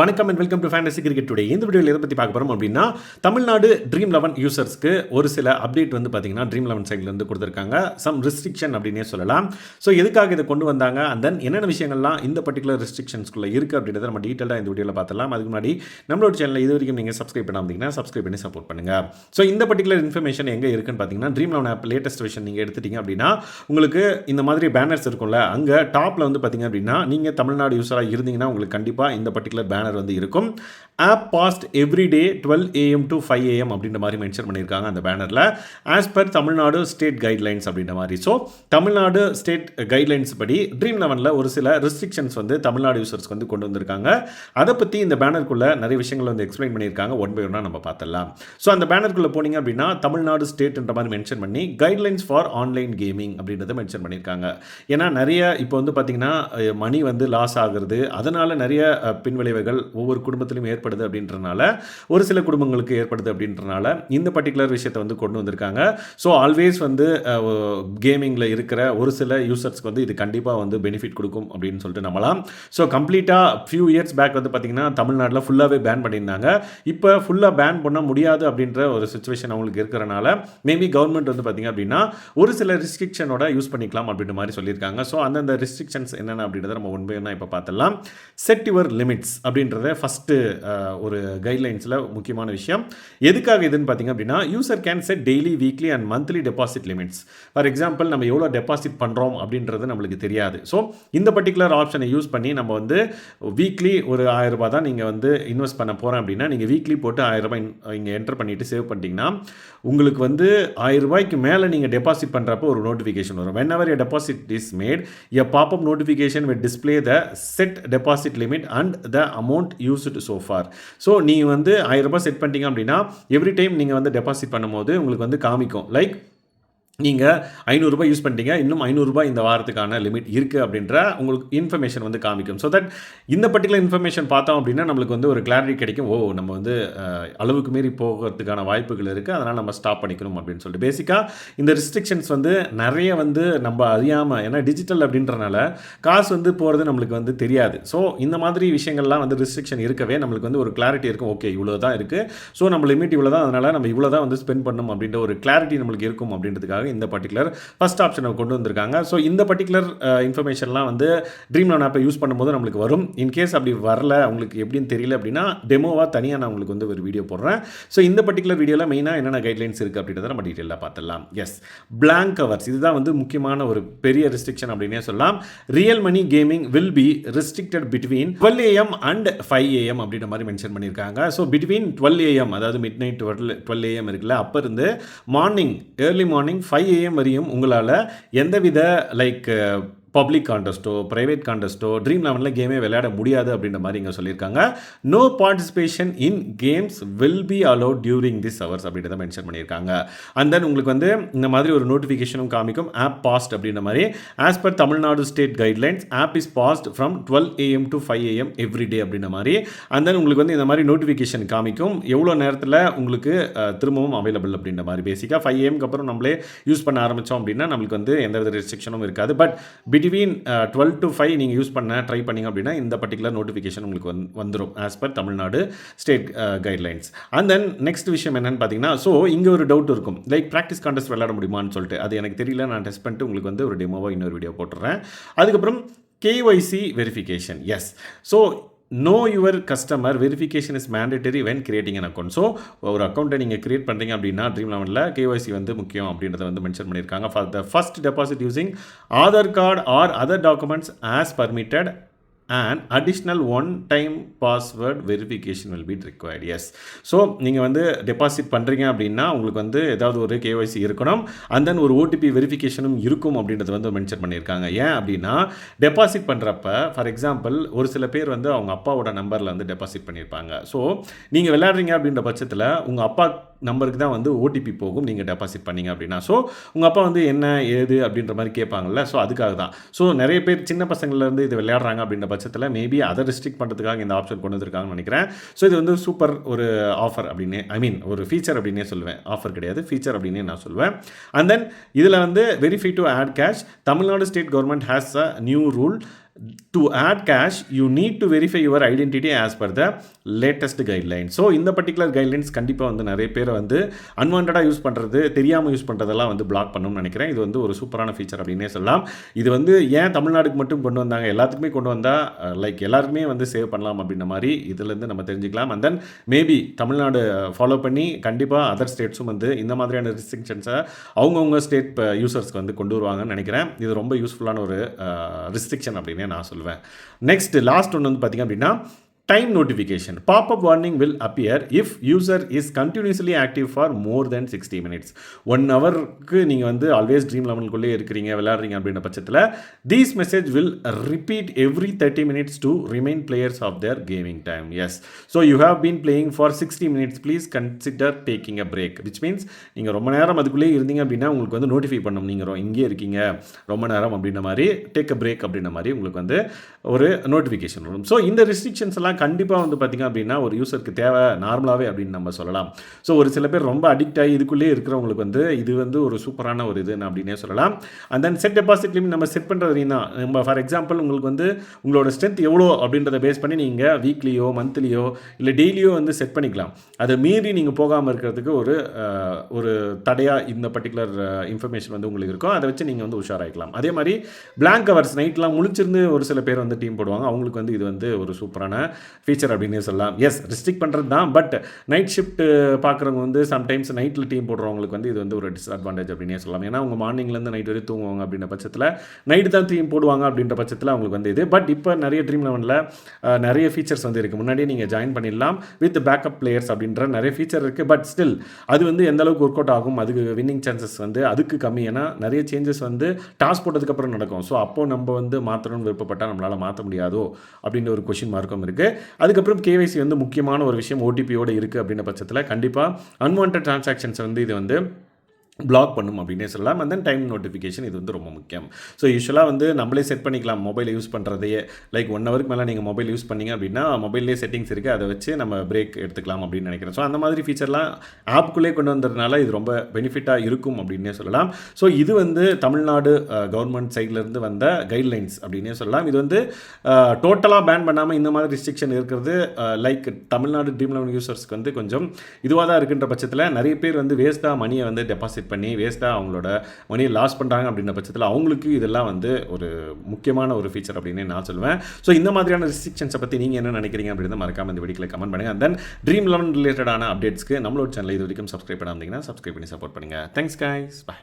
வணக்கம் and welcome to fantasy cricket today இந்த வீடியோவில் எதை பற்றி பார்க்க போகிறோம் அப்படின்னா தமிழ்நாடு ட்ரீம் லெவன் யூசர்ஸ்க்கு ஒரு சில அப்டேட் வந்து பார்த்தீங்கன்னா ட்ரீம் லெவன் சைட்லேருந்து கொடுத்துருக்காங்க. சம் ரெஸ்ட்ரிக்ஷன் அப்படின்னே சொல்லலாம். ஸோ எதுக்காக இதை கொண்டு வந்தாங்க? அண்ட் தென் என்னென்ன விஷயங்கள்லாம் இந்த பர்டிகுலர் ரெஸ்ட்ரிக்ஷன்ஸ்குள்ளே இருக்குது அப்படின்றத நம்ம டீட்டெயிலாக இந்த வீடியோவில் பார்த்தலாம் அதுக்கு முன்னாடி நம்மளோட சேனலில் இது வரைக்கும் நீங்கள் சப்ஸ்கிரைப் பண்ணாமதிங்கன்னா சப்ஸ்கிரைப் பண்ணி சப்போர்ட் பண்ணுங்கள் ஸோ இந்த பர்டிகுலர் இன்ஃபர்மேஷன் எங்கே இருக்குன்னு பார்த்தீங்கன்னா Dream Eleven app latest version நீங்கள் எடுத்துட்டீங்க அப்படின்னா உங்களுக்கு இந்த மாதிரி பேனர்ஸ் இருக்கும்ல அங்கே டாப்பில் வந்து பார்த்தீங்க அப்படின்னா நீங்கள் தமிழ்நாடு யூஸராக இருந்தீங்கன்னா உங்களுக்கு கண்டிப்பாக இந்த பர்டிகுலர் பேனர் பேனர் வந்து இருக்கும். App paused every day twelve AM to five AM அப்படின்ற மாதிரி மென்ஷன் பண்ணியிருக்காங்க அந்த பேனரில் as per Tamil Nadu state guidelines அப்படின்ற மாதிரி. ஸோ தமிழ்நாடு ஸ்டேட் கைட்லைன்ஸ் படி ட்ரீம் லெவனில் ஒரு சில ரெஸ்ட்ரிக்ஷன்ஸ் வந்து தமிழ்நாடு யூசர்ஸ்க்கு வந்து கொண்டு வந்திருக்காங்க. அதை பற்றி இந்த பேனருக்குள்ளே நிறைய விஷயங்கள் வந்து எக்ஸ்பிளைன் பண்ணியிருக்காங்க. ஒன் பை ஒன்னாக நம்ம பார்த்துடலாம். ஸோ அந்த பேனருக்குள்ளே போனீங்க அப்படின்னா தமிழ்நாடு ஸ்டேட்ன்ற மாதிரி மென்ஷன் பண்ணி கைட்லைன்ஸ் ஃபார் ஆன்லைன் கேமிங் அப்படின்றத மென்ஷன் பண்ணியிருக்காங்க. ஏன்னா நிறைய இப்போ வந்து பார்த்திங்கன்னா மணி வந்து லாஸ் ஆகுறது அதனால் நிறைய பின்விளைவுகள் பின்விளைவுகள் ஒவ்வொரு குடும்பத்திலும் ஏற்படுது அப்படின்றனால ஒரு சில குடும்பங்களுக்கு ஏற்படுது அப்படின்றனால இந்த பர்டிகுலர் விஷயத்தை வந்து கொண்டு வந்திருக்காங்க. ஸோ ஆல்வேஸ் வந்து கேமிங்கில் இருக்கிற ஒரு சில யூசர்ஸ்க்கு வந்து இது கண்டிப்பாக வந்து பெனிஃபிட் கொடுக்கும் அப்படின்னு சொல்லிட்டு நம்பலாம். ஸோ கம்ப்ளீட்டாக ஃபியூ இயர்ஸ் பேக் வந்து பார்த்திங்கன்னா தமிழ்நாட்டில் ஃபுல்லாகவே பேன் பண்ணியிருந்தாங்க. இப்போ ஃபுல்லாக பேன் பண்ண முடியாது அப்படின்ற ஒரு சுச்சுவேஷன் அவங்களுக்கு இருக்கிறனால மேபி கவர்மெண்ட் வந்து பார்த்திங்க அப்படின்னா ஒரு சில ரெஸ்ட்ரிக்ஷனோட யூஸ் பண்ணிக்கலாம் அப்படின்ற மாதிரி சொல்லியிருக்காங்க. ஸோ அந்தந்த ரெஸ்ட்ரிக்ஷன்ஸ் என்னென்ன அப்படின்றத நம்ம உண்மையான இப்போ பார்த்துடலாம் செட் யுவர் லிமிட்ஸ் அப்படின்றத ஃபஸ்ட்டு ஒரு கைட்லைன்ஸில் முக்கியமான விஷயம். எதுக்காக இதுன்னு பார்த்தீங்க அப்படின்னா user can set daily weekly and monthly deposit limits for example நம்ம எவ்வளோ டெபாசிட் பண்ணுறோம் அப்படின்றது நம்மளுக்கு தெரியாது. ஸோ இந்த பர்டிகுலர் ஆப்ஷனை யூஸ் பண்ணி நம்ம வந்து வீக்லி ஒரு ஆயிரம் ரூபாய் தான் நீங்கள் வந்து இன்வெஸ்ட் பண்ண போகிறேன் அப்படின்னா நீங்கள் வீக்லி போட்டு ஆயிரம் ரூபாய் இங்கே என்டர் பண்ணிவிட்டு சேவ் பண்ணிட்டீங்கன்னா உங்களுக்கு வந்து ஆயிரம் ரூபாய்க்கு மேலே நீங்கள் டெபாசிட் பண்ணுறப்போ ஒரு நோட்டிஃபிகேஷன் வரும். Whenever a deposit is made a popup notification with display the set deposit limit and the amount used so far so நீங்கள் வந்து ஆயிரம் ரூபாய் செட் பண்ணிட்டீங்க அப்படின்னா எவ்ரி டைம் நீங்கள் வந்து டெபாசிட் பண்ணும்போது உங்களுக்கு வந்து காமிக்கும். லைக் நீங்கள் ஐநூறுரூபா யூஸ் பண்ணிட்டீங்க இன்னும் ஐநூறுரூபா இந்த வாரத்துக்கான லிமிட் இருக்குது அப்படின்ற உங்களுக்கு இன்ஃபர்மேஷன் வந்து காமிக்கும். ஸோ தட் இந்த பர்டிகுலர் இன்ஃபர்மேஷன் பார்த்தோம் அப்படின்னா நம்மளுக்கு வந்து ஒரு கிளாரிட்டி கிடைக்கும். ஓ நம்ம வந்து அளவுக்கு மீறி போகிறதுக்கான வாய்ப்புகள் இருக்குது அதனால் நம்ம ஸ்டாப் பண்ணிக்கணும் அப்படின்னு சொல்லிட்டு. பேசிக்காக இந்த ரெஸ்ட்ரிக்ஷன்ஸ் வந்து நிறைய வந்து நம்ம அறியாமல் ஏன்னா டிஜிட்டல் அப்படின்றனால காசு வந்து போகிறது நம்மளுக்கு வந்து தெரியாது. ஸோ இந்த மாதிரி விஷயங்கள்லாம் வந்து ரெஸ்ட்ரிக்ஷன் இருக்கவே நம்மளுக்கு வந்து ஒரு கிளாரிட்டி இருக்கும். ஓகே இவ்வளோ தான் இருக்குது ஸோ நம்ம லிமிட் இவ்வளோ தான் அதனால் நம்ம இவ்வளோ தான் வந்து ஸ்பெண்ட் பண்ணணும் அப்படின்ற ஒரு கிளாரிட்டி நம்மளுக்கு இருக்கும் அப்படின்றதுக்காக இந்த பர்டிகுலர் ஃபஸ்ட் ஆப்ஷனை கொண்டு வந்திருக்காங்க. ஸோ இந்த பர்டிகுலர் இன்ஃபர்மேஷன்லாம் வந்து ட்ரீம் லோன் ஆப்பை யூஸ் பண்ணும்போது நம்மளுக்கு வரும். இன்கேஸ் அப்படி வரல உங்களுக்கு எப்படின்னு தெரியல அப்படின்னா டெமோவாக தனியாக நான் உங்களுக்கு வந்து ஒரு வீடியோ போடுறேன். ஸோ இந்த பர்டிகுலர் வீடியோவில் மெயினாக என்னென்ன கைட்லைன்ஸ் இருக்குது அப்படின்றத நம்ம டீட்டெயிலாக பார்த்துடலாம். எஸ் பிளாங்க் கவர்ஸ் இதுதான் வந்து முக்கியமான ஒரு பெரிய ரெஸ்ட்ரிக்ஷன் அப்படின்னே சொல்லலாம். Real money gaming will be restricted between twelve AM and five AM அப்படின்ற மாதிரி மென்ஷன் பண்ணியிருக்காங்க. ஸோ பிட்வீன் டுவெல் ஏஎம் அதாவது midnight twelve twelve AM இருக்குல்ல அப்போ இருந்து morning early morning five AM வரையும் உங்களால் எந்தவித லைக் பப்ளிக் கான்டெஸ்ட்டோ ப்ரைவேட் கான்டெஸ்ட்டோ ட்ரீம் லெவனில் கேமே விளையாட முடியாது அப்படின்ற மாதிரி இங்கே சொல்லியிருக்காங்க. No participation in games will be allowed during this hours அப்படின்றத மென்ஷன் பண்ணியிருக்காங்க. அண்ட் தென் உங்களுக்கு வந்து இந்த மாதிரி ஒரு நோட்டிஃபிகேஷனும் காமிக்கும். ஆப் பாஸ்ட் அப்படின்ற மாதிரி. As per Tamil Nadu state guidelines app is paused from twelve AM to five AM every day அப்படின்ற மாதிரி. அண்ட் தென் உங்களுக்கு வந்து இந்த மாதிரி நோட்டிஃபிகேஷன் காமிக்கும். எவ்வளோ நேரத்தில் உங்களுக்கு திரும்பவும் அவைலபிள் அப்படின்ற மாதிரி. பேசிக்காக ஃபைவ் ஏஎம்க்கு அப்புறம் நம்மளே யூஸ் பண்ண ஆரம்பித்தோம் அப்படின்னா நம்மளுக்கு வந்து எந்த வித ரெஸ்ட்ரிக்ஷனும் இருக்காது. But between twelve to five நீங்கள் யூஸ் பண்ண ட்ரை பண்ணீங்க அப்படின்னா இந்த பர்டிகுலர் நோட்டிஃபிகேஷன் உங்களுக்கு வந் வந்துடும் as per Tamil Nadu state guidelines and then next விஷயம் என்னென்னு பார்த்தீங்கன்னா ஸோ இங்கே ஒரு டவுட் இருக்கும். லைக் ப்ராக்டிஸ் கான்டெஸ்ட் விளையாட முடியுமான்னு சொல்லிட்டு. அது எனக்கு தெரியல. நான் டெஸ்ட் பண்ணிட்டு உங்களுக்கு வந்து ஒரு டெமோவாக இன்னொரு வீடியோ போட்டுறேன். அதுக்கப்புறம் KYC verification yes so know your customer verification is mandatory when creating an account so ஒரு அக்கௌண்ட்டை நீங்கள் கிரியேட் பண்ணுறீங்க அப்படின்னா ட்ரீம் லெவனில் கேஒய்சி வந்து முக்கியம் அப்படின்றத வந்து மென்ஷன் பண்ணியிருக்காங்க. For the first deposit using Aadhaar card or other documents as permitted and additional one time password verification will be required yes so நீங்கள் வந்து டெபாசிட் பண்ணுறீங்க அப்படின்னா உங்களுக்கு வந்து ஏதாவது ஒரு கேஒய்சி இருக்கணும். அண்ட் தென் ஒரு ஓடிபி வெரிஃபிகேஷனும் இருக்கும் அப்படின்றத வந்து மென்ஷன் பண்ணியிருக்காங்க. ஏன் அப்படின்னா டெபாசிட் பண்ணுறப்ப ஃபார் எக்ஸாம்பிள் ஒரு சில பேர் வந்து அவங்க அப்பாவோட நம்பரில் வந்து டெபாசிட் பண்ணியிருப்பாங்க. ஸோ நீங்கள் விளையாடுறீங்க அப்படின்ற பட்சத்தில் உங்கள் அப்பா நம்பருக்கு தான் வந்து ஓடிபி போகும் நீங்கள் டெபாசிட் பண்ணீங்க அப்படின்னா. ஸோ உங்கள் அப்பா வந்து என்ன ஏது அப்படின்ற மாதிரி கேட்பாங்கல்ல ஸோ அதுக்காக தான். ஸோ நிறைய பேர் சின்ன பசங்கள்லேருந்து இது விளையாடுறாங்க அப்படின்ற பட்சத்தில் மேபி அதை ரெஸ்ட்ரிக்ட் பண்ணுறதுக்காக இந்த ஆப்ஷன் கொண்டு வந்திருக்காங்கன்னு நினைக்கிறேன். ஸோ இது வந்து சூப்பர் ஒரு ஆஃபர் அப்படின்னு ஐ மீன் ஒரு ஃபீச்சர் அப்படின்னே சொல்லுவேன். ஆஃபர் கிடையாது. ஃபீச்சர் அப்படின்னே நான் சொல்லுவேன். அண்ட் தென் இதில் வந்து verify to add cash Tamil Nadu state government has a new rule to add cash you need to verify your identity as per the latest guideline so இந்த particular guidelines கண்டிப்பாக வந்து நிறைய பேர் வந்து அன்வான்டாக use பண்ணுறது தெரியாமல் யூஸ் பண்ணுறதெல்லாம் வந்து பிளாக் பண்ணணும்னு நினைக்கிறேன். இது வந்து ஒரு சூப்பரான ஃபீச்சர் அப்படின்னே சொல்லலாம். இது வந்து ஏன் தமிழ்நாடுக்கு மட்டும் கொண்டு வந்தாங்க? எல்லாத்துக்குமே கொண்டு வந்தால் லைக் எல்லாருக்குமே வந்து சேவ் பண்ணலாம் அப்படின்ற மாதிரி இதுலேருந்து நம்ம தெரிஞ்சுக்கலாம். And then maybe Tamil Nadu uh, follow பண்ணி கண்டிப்பாக அதர் ஸ்டேட்ஸும் வந்து இந்த மாதிரியான ரெஸ்ட்ரிக்ஷன்ஸை அவங்கவுங்க ஸ்டேட் யூசர்ஸ்க்கு uh, வந்து கொண்டு வருவாங்கன்னு நினைக்கிறேன். இது ரொம்ப யூஸ்ஃபுல்லான ஒரு uh, ரெஸ்ட்ரிக்ஷன் அப்படின்னு நான் சொல்லுவேன் நெக்ஸ்ட் லாஸ்ட் ஒன்று வந்து பார்த்திங்க அப்படின்னா time notification popup warning will appear if user is continuously active for more then sixty minutes one ஹவருக்கு நீங்கள் வந்து ஆல்வேஸ் ட்ரீம் லெவனுக்குள்ளே இருக்கிறீங்க விளையாடுறீங்க அப்படின்ற பட்சத்தில் these message will repeat every thirty minutes to remind players of their gaming time yes so you have been playing for sixty minutes please consider taking a break which means நீங்கள் ரொம்ப நேரம் அதுக்குள்ளேயே இருந்தீங்க அப்படின்னா உங்களுக்கு வந்து நோட்டிஃபை பண்ணணும் நீங்கள் இங்கே இருக்கீங்க. ரொம்ப நேரம் அப்படின்ற மாதிரி டேக் அ பிரேக் அப்படின்ற மாதிரி உங்களுக்கு வந்து ஒரு நோட்டிஃபிகேஷன் வரும். ஸோ இந்த ரெஸ்ட்ரிக்ஷன்ஸ் எல்லாம் கண்டிப்பாக வந்து பார்த்திங்க அப்படின்னா ஒரு யூசருக்கு தேவை நார்மலாகவே அப்படின்னு நம்ம சொல்லலாம். ஸோ ஒரு சில பேர் ரொம்ப அடிக்ட் ஆகி இதுக்குள்ளேயே இருக்கிறவங்களுக்கு வந்து இது வந்து ஒரு சூப்பரான ஒரு இது அப்படின்னே சொல்லலாம். And then set deposit limit நம்ம செட் பண்ணுறதுனா நம்ம ஃபார் எக்ஸாம்பிள் உங்களுக்கு வந்து உங்களோட ஸ்ட்ரென்த் எவ்வளோ அப்படின்றத பேஸ் பண்ணி நீங்கள் வீக்லியோ மந்த்லியோ இல்லை டெய்லியோ வந்து செட் பண்ணிக்கலாம். அதை மீறி நீங்கள் போகாமல் இருக்கிறதுக்கு ஒரு ஒரு தடையாக இந்த பர்டிகுலர் இன்ஃபர்மேஷன் வந்து உங்களுக்கு இருக்கும். அதை வச்சு நீங்கள் வந்து உஷாராயிக்கலாம். அதே மாதிரி பிளாங்க் ஹவர்ஸ் நைட்லாம் முழிச்சிருந்து ஒரு சில பேர் வந்து டீம் போடுவாங்க. அவங்களுக்கு வந்து இது வந்து ஒரு சூப்பரான ஃபீச்சர் அப்படின்னு சொல்லலாம். எஸ் ரெஸ்ட்ரிக்ட் பண்ணுறது தான் பட் நைட் ஷிஃப்ட் uh, பார்க்குறவங்க வந்து சம்டைம்ஸ் நைட்டில் டீம் போடுறவங்களுக்கு வந்து இது வந்து ஒரு டிஸ்அட்வான்டேஜ் அப்படின்னே சொல்லலாம். ஏன்னா அவங்க மார்னிங்லேருந்து நைட் வரை தூங்குவாங்க அப்படின்ற பட்சத்தில் நைட்டு தான் டீம் போடுவாங்க அப்படின்ற பட்சத்தில் அவங்களுக்கு வந்து இது. பட் இப்போ நிறைய ட்ரீம் லெவனில் uh, நிறைய ஃபீச்சர்ஸ் வந்து இருக்குது முன்னாடியே நீங்கள் ஜாயின் பண்ணிடலாம் வித் பேக்கப் பிளேயர்ஸ் அப்படின்ற நிறைய ஃபீச்சர் இருக்குது பட் ஸ்டில் அது வந்து எந்த அளவுக்கு ஒர்க் அவுட் ஆகும் அதுக்கு வின்னிங் சான்சஸ் வந்து அதுக்கு கம்மி. ஏன்னா நிறைய சேஞ்சஸ் வந்து டாஸ் போட்டதுக்கப்புறம் நடக்கும். ஸோ அப்போ நம்ம வந்து மாற்றணும்னு விருப்பப்பட்டால் நம்மளால் மாற்ற முடியாதோ அப்படின்ற ஒரு கொஷின் மார்க்கும் இருக்குது அதுக்கப்புறம் கேவைசி வந்து முக்கியமான ஒரு விஷயம் ஓடிபியோடு இருக்குது அப்படின்ற பட்சத்தில் கண்டிப்பாக அன்வான்ட் டிரான்சாக்ஷன்ஸ் வந்து இது வந்து பிளாக் பண்ணும் அப்படின்னே சொல்லலாம். அண்ட் தென் டைம் நோட்டிஃபிகேஷன் இது வந்து ரொம்ப முக்கியம். ஸோ யூஸ்வலாக வந்து நம்மளே செட் பண்ணிக்கலாம். மொபைலை யூஸ் பண்ணுறதையே லைக் ஒன் ஹவருக்கு மேலே நீங்கள் மொபைல் யூஸ் பண்ணீங்க அப்படின்னா மொபைல்லே செட்டிங்ஸ் இருக்குது அதை வச்சு நம்ம பிரேக் எடுத்துக்கலாம் அப்படின்னு நினைக்கிறேன். ஸோ அந்த மாதிரி ஃபீச்சர்லாம் ஆப்புக்குள்ளே கொண்டு வந்ததுனால இது ரொம்ப பெனிஃபிட்டாக இருக்கும் அப்படின்னே சொல்லலாம். ஸோ இது வந்து தமிழ்நாடு கவர்மெண்ட் சைட்லேருந்து வந்த கைட்லைன்ஸ் அப்படின்னே சொல்லலாம். இது வந்து டோட்டலாக பேன் பண்ணாமல் இந்த மாதிரி ரிஸ்ட்ரிக்ஷன் இருக்கிறது லைக் தமிழ்நாடு ட்ரீம் லெவன் யூசர்ஸ்க்கு வந்து கொஞ்சம் இதுவாக தான் இருக்கின்ற பட்சத்தில் நிறைய பேர் வந்து வேஸ்ட்டாக மணியை வந்து டெபாசிட் பண்ணி வேஸ்ட்டாக அவங்களோட மணியை லாஸ் பண்ணுறாங்க அப்படின்ற பட்சத்தில் அவங்களுக்கு இதெல்லாம் வந்து ஒரு முக்கியமான ஒரு ஃபீச்சர் அப்படின்னு நான் சொல்லுவேன். ஸோ இந்த மாதிரியான ரெஸ்ட்ரிக்ஷன்ஸை பற்றி நீங்கள் என்ன நினைக்கிறீங்க அப்படின்னு மறக்காம இந்த வீடியோவில் கமெண்ட் பண்ணுங்கள் தென் ட்ரீம் லெவன் ரிலேட்டடான அப்டேட்ஸ்க்கு நம்மளோட சேனல் இது வரைக்கும் சப்ஸ்கிரைப் பண்ணாமல் சப்ஸ்கிரைப் பண்ணி சப்போர்ட் பண்ணுங்கள் தேங்க்ஸ் கைஸ் பாய்